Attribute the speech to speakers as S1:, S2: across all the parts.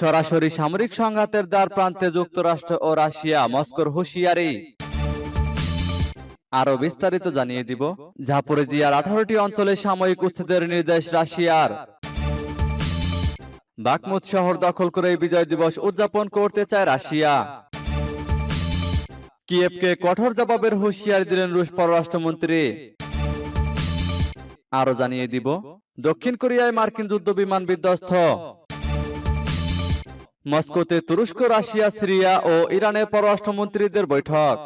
S1: সরাসরি সামরিক সংঘাতের দ্বার প্রান্তে যুক্তরাষ্ট্র ও রাশিয়া মস্কোর হুঁশিয়ারি। আরও বিস্তারিত জানিয়ে দিব। ঝাপুরেজিয়ার আঠারোটি অঞ্চলে সাময়িক উচ্ছেদের নির্দেশ রাশিয়ার। বাকমুত শহর দখল করে বিজয় দিবস উদযাপন করতে চায় রাশিয়া। কিয়েভকে কঠোর জবাবের হুঁশিয়ারি দিলেন রুশ পররাষ্ট্রমন্ত্রী। আরও জানিয়ে দিব। দক্ষিণ কোরিয়ায় মার্কিন যুদ্ধ বিমান বিধ্বস্ত। মস্কোতে তুরস্ক, রাশিয়া, সিরিয়া ও ইরানের পররাষ্ট্রমন্ত্রীদের বৈঠক।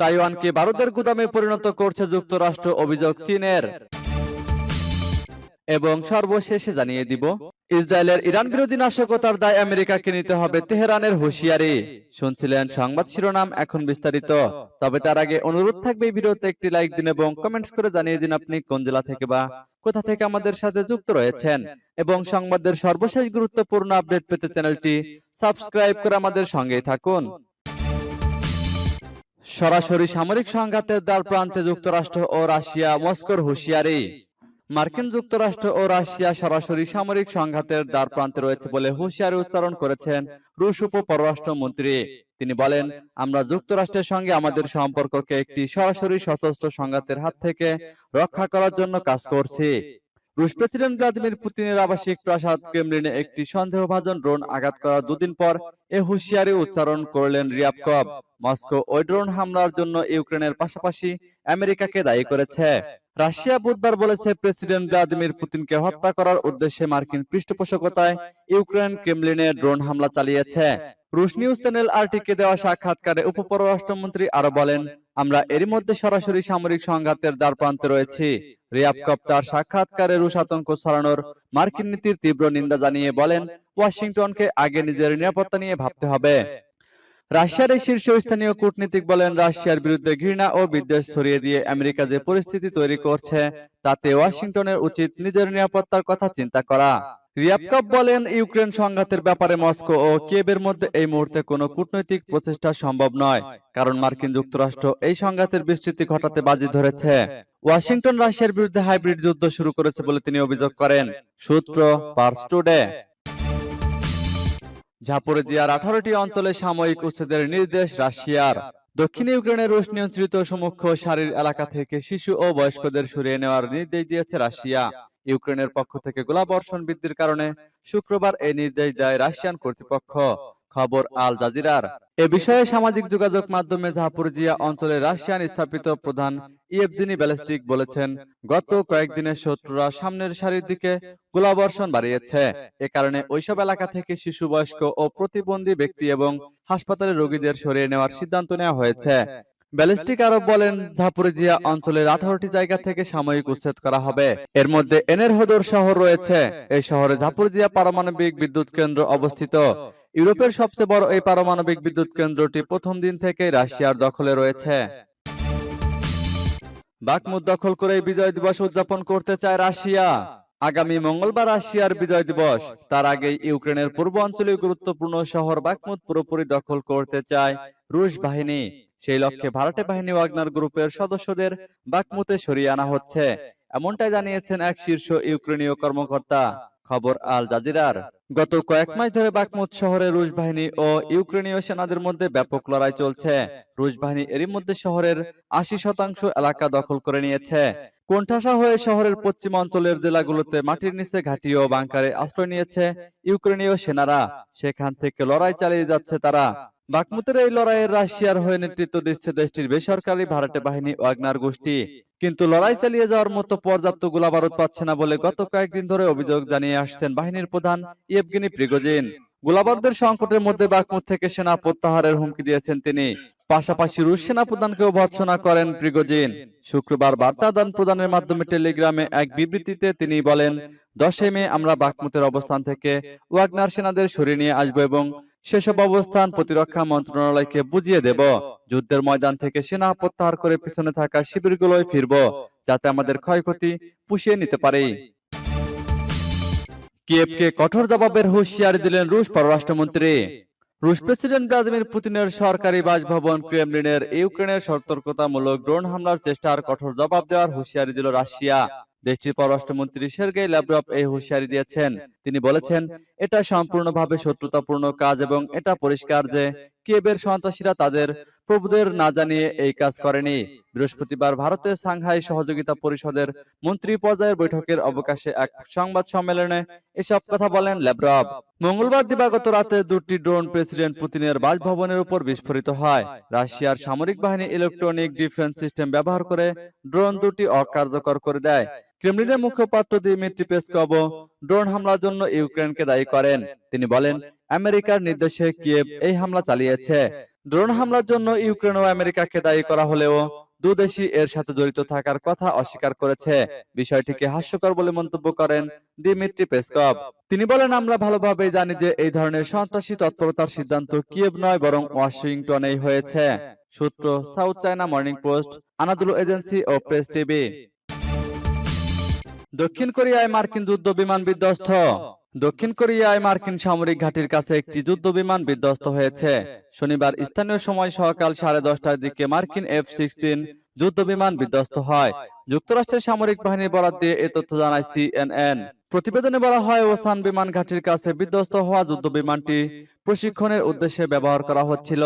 S1: তাইওয়ানকে ভারতের গুদামে পরিণত করছে যুক্তরাষ্ট্র অভিযোগ চীনের। এবং সর্বশেষে জানিয়ে দিব, ইসরায়েলের ইরান বিরোধী নাশকতার দায় আমেরিকাকে নিতে হবে তেহরানের হুঁশিয়ারি। শুনছিলেন সংবাদ শিরোনাম এখন বিস্তারিত। তবে তার আগে অনুরোধ থাকবে এই ভিডিওতে একটি লাইক দিন এবং কমেন্টস করে জানিয়ে দিন আপনি কোন জেলা থেকে বা কোথা থেকে আমাদের সাথে যুক্ত রয়েছেন। এবং সংবাদের সর্বশেষ গুরুত্বপূর্ণ আপডেট পেতে চ্যানেলটি সাবস্ক্রাইব করে আমাদের সঙ্গেই থাকুন। সরাসরি সামরিক সংঘাতের দ্বার প্রান্তে যুক্তরাষ্ট্র ও রাশিয়া মস্কোর হুঁশিয়ারি। মার্কিন যুক্তরাষ্ট্র ও রাশিয়া সরাসরি সামরিক সংঘাতের দ্বার প্রান্তে রয়েছে বলে হুঁশিয়ারি উচ্চারণ করেছেন রুশ উপ পররাষ্ট্রমন্ত্রী তিনি বলেন, আমরা যুক্তরাষ্ট্রের সঙ্গে আমাদের সম্পর্ককে একটি সরাসরি সশস্ত্র সংঘাতের হাত থেকে রক্ষা করার জন্য কাজ করছি। রুশ প্রেসিডেন্ট ভ্লাদিমির পুতিনের আবাসিক প্রাসাদ ক্রেমলিনে একটি সন্দেহভাজন ড্রোন আঘাত করার দুদিন পর এ হুঁশিয়ারি উচ্চারণ করলেন রিয়াবকভ মস্কো ওই ড্রোন হামলার জন্য ইউক্রেনের পাশাপাশি আমেরিকাকে দায়ী করেছে। রাশিয়া বুধবার বলেছে প্রেসিডেন্ট ভ্লাদিমির পুতিনকে হত্যা করার উদ্দেশ্যে মার্কিন পৃষ্ঠপোষকতায় ইউক্রেন ক্রেমলিনে ড্রোন হামলা চালিয়েছে। রুশ নিউজ চ্যানেল আরটিকে দেওয়া সাক্ষাৎকারে উপপররাষ্ট্রমন্ত্রী আরও বলেন আমরা এরই মধ্যে সরাসরি সামরিক সংঘাতের দ্বার প্রান্তে রয়েছি। রিয়াবকভ তার সাক্ষাৎকারে রুশ আতঙ্ক ছড়ানোর মার্কিন নীতির তীব্র নিন্দা জানিয়ে বলেন, ওয়াশিংটনকে আগে নিজের নিরাপত্তা নিয়ে ভাবতে হবে। রাশিয়ার এই শীর্ষস্থানীয় কূটনীতিক বলেন, রাশিয়ার বিরুদ্ধে ঘৃণা ও বিদ্বেষ ছড়িয়ে দিয়ে আমেরিকা যে পরিস্থিতি তৈরি করছে, তাতে ওয়াশিংটনের উচিত নিজের নিরাপত্তার কথা চিন্তা করা। রিয়াবকভ বলেন, ইউক্রেন সংঘাতের ব্যাপারে মস্কো ও কিয়েভের মধ্যে এই মুহূর্তে কোনো কূটনৈতিক প্রচেষ্টা সম্ভব নয়, কারণ মার্কিন যুক্তরাষ্ট্র এই সংঘাতের বিস্তৃতি ঘটাতে বাজি ধরেছে। ওয়াশিংটন রাশিয়ার বিরুদ্ধে হাইব্রিড যুদ্ধ শুরু করেছে বলে তিনি অভিযোগ করেন, সূত্র পার্স টুডে। ঝাপুরেজিয়ার আঠারোটি অঞ্চলে সাময়িক উচ্ছেদের নির্দেশ রাশিয়ার। দক্ষিণ ইউক্রেনের রুশ নিয়ন্ত্রিত সমুখ্য সারির এলাকা থেকে শিশু ও বয়স্কদের সরিয়ে নেওয়ার নির্দেশ দিয়েছে রাশিয়া। ইউক্রেনের পক্ষ থেকে গোলাবর্ষণ বৃদ্ধির কারণে শুক্রবার এই নির্দেশ দেয় রাশিয়ান কর্তৃপক্ষ। খবর আল জাজিরার। এ বিষয়ে সামাজিক যোগাযোগ মাধ্যমে জাহাপুরজিয়া অঞ্চলে রাশিয়ান স্থাপিত প্রধান ইয়েভদিনী ব্যালিস্টিক বলেছেন, গত কয়েকদিনের শত্রুরা সামনের সারির দিকে গোলাবর্ষণ বাড়িয়েছে। এ কারণে ওইসব এলাকা থেকে শিশু বয়স্ক ও প্রতিবন্ধী ব্যক্তি এবং হাসপাতালে রোগীদের সরিয়ে নেওয়ার সিদ্ধান্ত নেওয়া হয়েছে। ব্যালিস্টিক আরব বলেন ঝাপুরিজিয়া অঞ্চলের আঠারোটি জায়গা থেকে সাময়িক উচ্ছেদ করা হবে। এর মধ্যে এনের হদর শহর রয়েছে। এই শহরে ঝাপুরজিয়া পারমাণবিক বিদ্যুৎ কেন্দ্র অবস্থিত। ইউরোপের সবচেয়ে বড় এই পারমাণবিক বিদ্যুৎ কেন্দ্রটি প্রথম দিন থেকে রাশিয়ার দখলে রয়েছে। বাকমুদ দখল করে বিজয় দিবস উদযাপন করতে চায় রাশিয়া। আগামী মঙ্গলবার রাশিয়ার বিজয় দিবস। তার আগে ইউক্রেনের পূর্ব অঞ্চলে গুরুত্বপূর্ণ শহর বাকমুদ পুরোপুরি দখল করতে চায় রুশ বাহিনী। সেই লক্ষ্যে ভাড়াটে বাহিনী ওয়াগনার গ্রুপের সদস্যদের বাকমুতে সরিয়ে আনা হচ্ছে। এমনটাই জানিয়েছেন এক শীর্ষ ইউক্রেনীয় কর্মকর্তা। খবর আল জাজিরার। গত কয়েক মাস ধরে বাকমুত শহরে রুশ বাহিনী ও ইউক্রেনীয় সেনাদের মধ্যে ব্যাপক লড়াই চলছে। রুশ বাহিনী এরই মধ্যে শহরের আশি শতাংশ এলাকা দখল করে নিয়েছে। কোণঠাসা হয়ে শহরের পশ্চিম অঞ্চলের জেলাগুলোতে মাটির নিচে ঘাঁটি ও বাংকারে আশ্রয় নিয়েছে ইউক্রেনীয় সেনারা। সেখান থেকে লড়াই চালিয়ে যাচ্ছে তারা বাকমুতের এই লড়াইয়ে রাশিয়ার হয়ে নেতৃত্ব দিচ্ছে দেশটির বেসরকারি ভাড়াটে বাহিনী ওয়াগনার গোষ্ঠী। কিন্তু লড়াই চালিয়ে যাওয়ার মতো পর্যাপ্ত গোলাবারুদ পাচ্ছে না বলে গত কয়েকদিন ধরে অভিযোগ জানিয়ে আসছেন বাহিনীর প্রধান ইয়েভগেনি প্রিগোজিন। গোলাবারুদের সংকটের মধ্যে বাকমুত থেকে সেনা প্রত্যাহারের হুমকি দিয়েছেন তিনি। পাশাপাশি রুশ সেনা প্রধানকেও ভর্ৎসনা করেন প্রিগোজিন। শুক্রবার বার্তা আদান প্রদানের মাধ্যমে টেলিগ্রামে এক বিবৃতিতে তিনি বলেন, দশই মে আমরা বাকমুতের অবস্থান থেকে ওয়াগনার সেনাদের সরিয়ে নিয়ে আসব এবং সেসব অবস্থান প্রতিরক্ষা মন্ত্রণালয়কে বুঝিয়ে দেব। যুদ্ধের ময়দান থেকে সেনা প্রত্যাহার করে পিছনে থাকা শিবিরগুলোয় ফিরব, যাতে আমাদের ক্ষয়ক্ষতি পুষিয়ে নিতে পারি। কিয়েভকে কঠোর জবাবের হুঁশিয়ারি দিলেন রুশ পররাষ্ট্রমন্ত্রী। রুশ প্রেসিডেন্ট ভ্লাদিমির পুতিনের সরকারি বাসভবন ক্রেমলিনের ইউক্রেনের সতর্কতামূলক ড্রোন হামলার চেষ্টার কঠোর জবাব দেওয়ার হুঁশিয়ারি দিল রাশিয়া। দেশটির পররাষ্ট্রমন্ত্রী সের্গেই ল্যাভরভ এই হুঁশিয়ারি দিয়েছেন। তিনি বলেছেন, এটা সম্পূর্ণভাবে শত্রুতাপূর্ণ কাজ এবং এটা পরিষ্কার যে কিয়েভের সন্ত্রাসীরা তাদের প্রভুদের না জানিয়ে এই কাজ করেনি। বৃহস্পতিবার ভারতের সাংহাই সহযোগিতা পরিষদের মন্ত্রী পর্যায়ের বৈঠকের অবকাশে এক সংবাদ সম্মেলনে এসব কথা বলেন ল্যাভরভ মঙ্গলবার দিবাগত রাতে দুটি ড্রোন প্রেসিডেন্ট পুতিনের বাসভবনের উপর বিস্ফোরিত হয়। রাশিয়ার সামরিক বাহিনী ইলেকট্রনিক ডিফেন্স সিস্টেম ব্যবহার করে ড্রোন দুটি অকার্যকর করে দেয়। ক্রেমলিনের মুখপাত্র দিমিত্রি পেসকভ ড্রোন হামলার জন্য ইউক্রেনকে দায়ী করেন। তিনি বলেন, আমেরিকার নির্দেশে কিয়েভ এই হামলা চালিয়েছে। ড্রোন হামলার জন্য ইউক্রেন ও আমেরিকাকে দায়ী করা হলেও দুদেশই এর সাথে জড়িত থাকার কথা অস্বীকার করেছে। বিষয়টিকে হাস্যকর বলে মন্তব্য করেন দিমিত্রি পেসকভ। তিনি বলেন, আমরা ভালোভাবেই জানি যে এই ধরনের সন্ত্রাসী তৎপরতার সিদ্ধান্ত কিয়েভ নয়, বরং ওয়াশিংটনেই হয়েছে। সূত্র South China Morning Post, Anadolu agency ও প্রেস টিভি। দক্ষিণ কোরিয়ায় মার্কিন যুদ্ধ বিমান বিধ্বস্ত। দক্ষিণ কোরিয়ায় মার্কিন সামরিক ঘাঁটির কাছে একটি যুদ্ধ বিমান বিধ্বস্ত হয়েছে। শনিবার স্থানীয় সময় সকাল সাড়ে দশটার দিকে মার্কিন এফ সিক্সটিন যুদ্ধ বিমান বিধ্বস্ত হয়। যুক্তরাষ্ট্রের সামরিক বাহিনীর বরাদ দিয়ে এ তথ্য জানায় সিএনএন। প্রতিবেদনে বলা হয়, ওসান বিমান ঘাঁটির কাছে বিধ্বস্ত হওয়া যুদ্ধ বিমানটি প্রশিক্ষণের উদ্দেশ্যে ব্যবহার করা হচ্ছিল।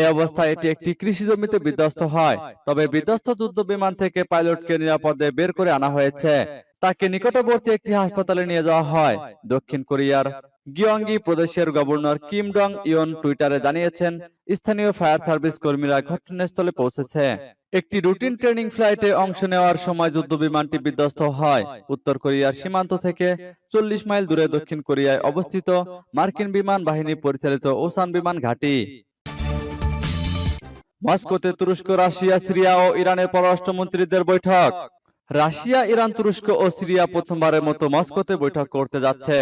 S1: এই অবস্থায় এটি একটি কৃষি জমিতে বিধ্বস্ত হয়। তবে বিধ্বস্ত যুদ্ধ বিমান থেকে পাইলটকে নিরাপদে বের করে আনা হয়েছে। তাকে নিকটবর্তী একটি হাসপাতালে নিয়ে যাওয়া হয়। দক্ষিণ কোরিয়ার গিয়ঙ্গি প্রদেশের গভর্নর কিম ডং ইয়ন টুইটারে জানিয়েছেন স্থানীয় ফায়ার সার্ভিস কর্মীরা ঘটনাস্থলে পৌঁছেছে। একটি রুটিন ট্রেনিং ফ্লাইটে অংশ নেওয়ার সময় যুদ্ধ বিমানটি বিধ্বস্ত হয়। উত্তর কোরিয়ার সীমান্ত থেকে চল্লিশ মাইল দূরে দক্ষিণ কোরিয়ায় অবস্থিত মার্কিন বিমান বাহিনী পরিচালিত ওসান বিমান ঘাঁটি। মস্কোতে তুরস্ক রাশিয়া সিরিয়া ও ইরানের পররাষ্ট্রমন্ত্রীদের বৈঠক। রাশিয়া, ইরান, তুরস্ক ও সিরিয়া প্রথমবারের মতো মস্কোতে বৈঠক করতে যাচ্ছে।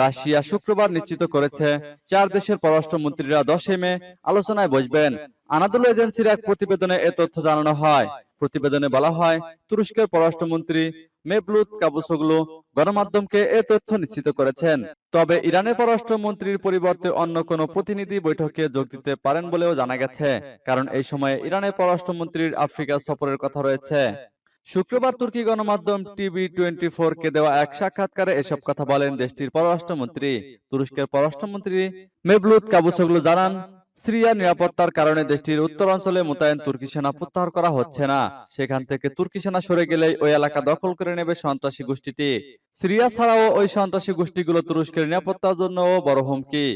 S1: রাশিয়া শুক্রবার নিশ্চিত করেছে, চার দেশের পররাষ্ট্রমন্ত্রীরা দশই মে আলোচনায় বসবেন। আনাদুল এজেন্সির এক প্রতিবেদনে এ তথ্য জানানো হয়। প্রতিবেদনে বলা হয়, তুরস্কের পররাষ্ট্রমন্ত্রী মেবলুত কাবুসোগলু গণমাধ্যমকে এ তথ্য নিশ্চিত করেছেন। তবে ইরানের পররাষ্ট্রমন্ত্রীর পরিবর্তে অন্য কোনো প্রতিনিধি বৈঠকে যোগ দিতে পারেন বলেও জানা গেছে। কারণ এই সময়ে ইরানের পররাষ্ট্রমন্ত্রীর আফ্রিকা সফরের কথা রয়েছে। শুক্রবার তুর্কি গণমাধ্যম টিভি টোয়েন্টি কে দেওয়া এক সাক্ষাৎকারে এসব কথা বলেন দেশটির পররাষ্ট্রমন্ত্রী। তুরস্কের পররাষ্ট্রমন্ত্রী মেবলুত কাবুসোগলু জানান, সিরিয়ার নিরাপত্তার কারণে দেশটির উত্তরাঞ্চলে মোতায়েন তুর্কি সেনা প্রত্যাহার করা হচ্ছে না। সেখান থেকে তুর্কি সেনা সরে গেলেই ওই এলাকা দখল করে নেবে সন্ত্রাসী গোষ্ঠীটি। সিরিয়া ছাড়াও ওই সন্ত্রাসী গোষ্ঠীগুলো তুরস্কের নিরাপত্তার জন্য বড় হুমকি।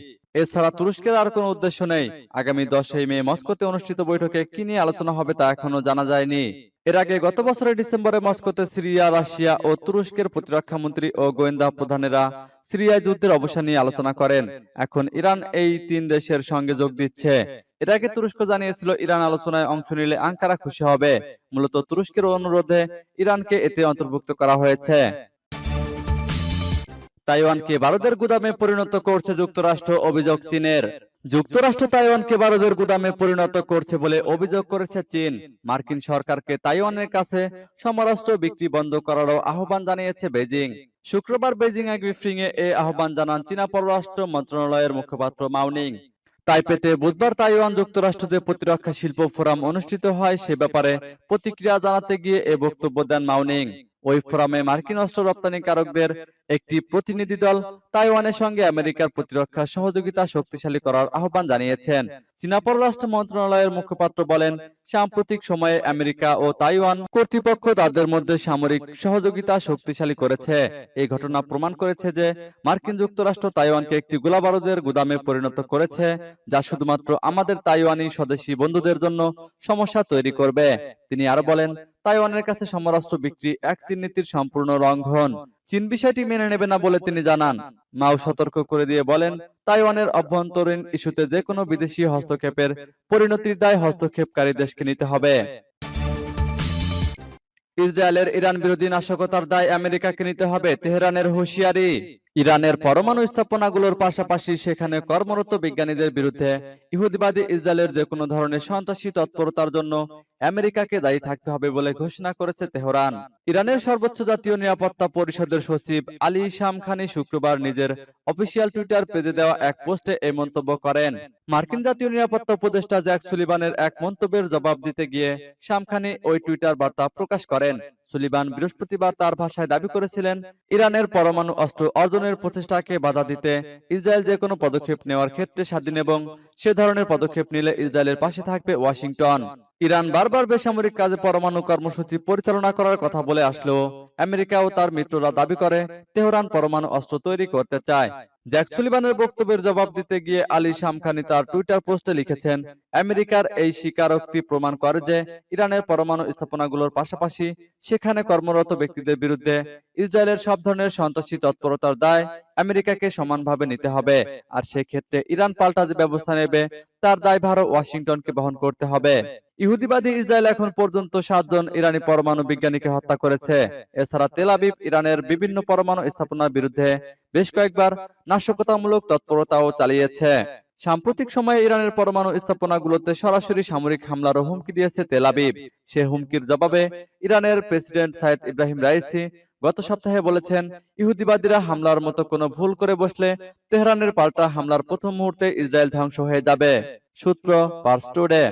S1: এছাড়া তুরস্কের আর কোনো উদ্দেশ্য নেই। আগামী দশই মে মস্কোতে অনুষ্ঠিত বৈঠকে কি নিয়ে আলোচনা হবে তা এখনও জানা যায়নি। এর আগে গত বছরের ডিসেম্বরে মস্কোতে সিরিয়া, রাশিয়া ও তুরস্কের প্রতিরক্ষা মন্ত্রী ও গোয়েন্দা প্রধানেরা সিরিয়া যুদ্ধের অবসান নিয়ে আলোচনা করেন। এখন ইরান এই তিন দেশের সঙ্গে যোগ দিচ্ছে। এর আগে তুরস্ক জানিয়েছিল, ইরান আলোচনায় অংশ নিলে আঙ্কারা খুশি হবে। মূলত তুরস্কের অনুরোধে ইরানকে এতে অন্তর্ভুক্ত করা হয়েছে। তাইওয়ানকে ভারতের গুদামে পরিণত করছে যুক্তরাষ্ট্র, অভিযোগ চীনের। যুক্তরাষ্ট্র তাইওয়ানকে ভারতের গুদামে পরিণত করছে বলে অভিযোগ করেছে চীন। মার্কিন সরকারকে তাইওয়ানের কাছে সমরাস্ত্র বিক্রি বন্ধ করারও আহ্বান জানিয়েছে বেজিং শুক্রবার বেজিং এক ব্রিফিং এ এ আহ্বান জানান চীনা পররাষ্ট্র মন্ত্রণালয়ের মুখপাত্র মাউনিং তাইপেতে বুধবার তাইওয়ান যুক্তরাষ্ট্র যে প্রতিরক্ষা শিল্প ফোরাম অনুষ্ঠিত হয় সে ব্যাপারে প্রতিক্রিয়া জানাতে গিয়ে এ বক্তব্য দেন মাউনিং ওই ফোরামে মার্কিন অস্ত্র রপ্তানিকারকদের একটি প্রতিনিধি দল তাইওয়ানের সঙ্গে আমেরিকার প্রতিরক্ষা সহযোগিতা শক্তিশালী করার আহ্বান জানিয়েছেন। চীনা পররাষ্ট্র মন্ত্রণালয়ের মুখপাত্র বলেন, সাম্প্রতিক সময়ে আমেরিকা ও তাইওয়ান কর্তৃপক্ষ তাদের মধ্যে সামরিক সহযোগিতা শক্তিশালী করেছে। এই ঘটনা প্রমাণ করেছে যে মার্কিন যুক্তরাষ্ট্র তাইওয়ানকে একটি গোলাবারুদের গুদামে পরিণত করেছে, যা শুধুমাত্র আমাদের তাইওয়ানি স্বদেশী বন্ধুদের জন্য সমস্যা তৈরি করবে। তিনি আরও বলেন, তাইওয়ানের কাছে সমরাষ্ট্র বিক্রি এক চীন নীতির সম্পূর্ণ লঙ্ঘন। চীন বিষয়টি মেনে নেবে না বলে তিনি জানান। মাও সতর্ক করে দিয়ে বলেন, তাইওয়ানের অভ্যন্তরীণ ইস্যুতে যে কোনো বিদেশি হস্তক্ষেপের পরিণতির দায় হস্তক্ষেপকারী দেশকে নিতে হবে। ইসরায়েলের ইরান বিরোধী নাশকতার দায় আমেরিকাকে নিতে হবে, তেহরানের হুঁশিয়ারি। ইরানের পরমাণু স্থাপনাগুলোর পাশাপাশি সেখানে কর্মরত বিজ্ঞানীদের বিরুদ্ধে ইহুদিবাদী ইসরায়েলের যে কোনো ধরনের সন্ত্রাসী তৎপরতার জন্য আমেরিকাকে দায়ী থাকতে হবে বলে ঘোষণা করেছে তেহরান। ইরানের সর্বোচ্চ জাতীয় নিরাপত্তা পরিষদের সচিব আলী ইসাম খানি শুক্রবার নিজের অফিসিয়াল টুইটার পেজে দেওয়া এক পোস্টে এই মন্তব্য করেন। মার্কিন জাতীয় নিরাপত্তা উপদেষ্টা জ্যাক সুলিবানের এক মন্তব্যের জবাব দিতে গিয়ে শামখানি ওই টুইটার বার্তা প্রকাশ করেন। সুলিবান বৃহস্পতিবার তার ভাষায় দাবি করেছিলেন ইরানের পরমাণু অস্ত্র অর্জনের প্রচেষ্টাকে বাধা দিতে ইসরায়েল যে কোনো পদক্ষেপ নেওয়ার ক্ষেত্রে স্বাধীন এবং সে ধরনের পদক্ষেপ নিলে ইসরায়েলের পাশে থাকবে ওয়াশিংটন। ইরান বারবার বেসামরিক কাজে পরমাণু কর্মসূচি পরিচালনা করার কথা বলে আসলেও আমেরিকা ও তার মিত্ররা দাবি করে তেহরান পরমাণু অস্ত্র তৈরি করতে চায়। জ্যাক সুলিবানের বক্তব্যের জবাব দিতে গিয়ে আলী শামখানি তার টুইটার পোস্টে লিখেছেন আমেরিকার এই স্বীকারোক্তি প্রমাণ করে যে ইরানের পরমাণু স্থাপনাগুলোর পাশাপাশি সেখানে কর্মরত ব্যক্তিদের বিরুদ্ধে ইসরায়েলের সব ধরনের সন্ত্রাসী তৎপরতার দায় আমেরিকাকে সমানভাবে নিতে হবে আর সেক্ষেত্রে ইরান পাল্টা যে ব্যবস্থা নেবে তার দায়ভারও ওয়াশিংটনকে বহন করতে হবে। ইহুদিবাদী ইসরায়েল এখন পর্যন্ত সাতজন ইরানি পরমাণু বিজ্ঞানীকে হত্যা করেছে। এছাড়া তেল আবিব ইরানের বিভিন্ন পরমাণু স্থাপনার বিরুদ্ধে বেশ কয়েকবার নাশকতামূলক তৎপরতাও চালিয়েছে। সাম্প্রতিক সময়ে ইরানের পরমাণু স্থাপনাগুলোতে সরাসরি সামরিক হামলারও হুমকি দিয়েছে তেল আবিব। সে হুমকির জবাবে ইরানের প্রেসিডেন্ট সাইদ ইব্রাহিম রাইসি গত সপ্তাহে বলেছেন ইহুদিবাদীরা হামলার মতো কোনো ভুল করে বসলে তেহরানের পাল্টা হামলার প্রথম মুহূর্তে ইসরায়েল ধ্বংস হয়ে যাবে। সূত্র পার্স টুডে।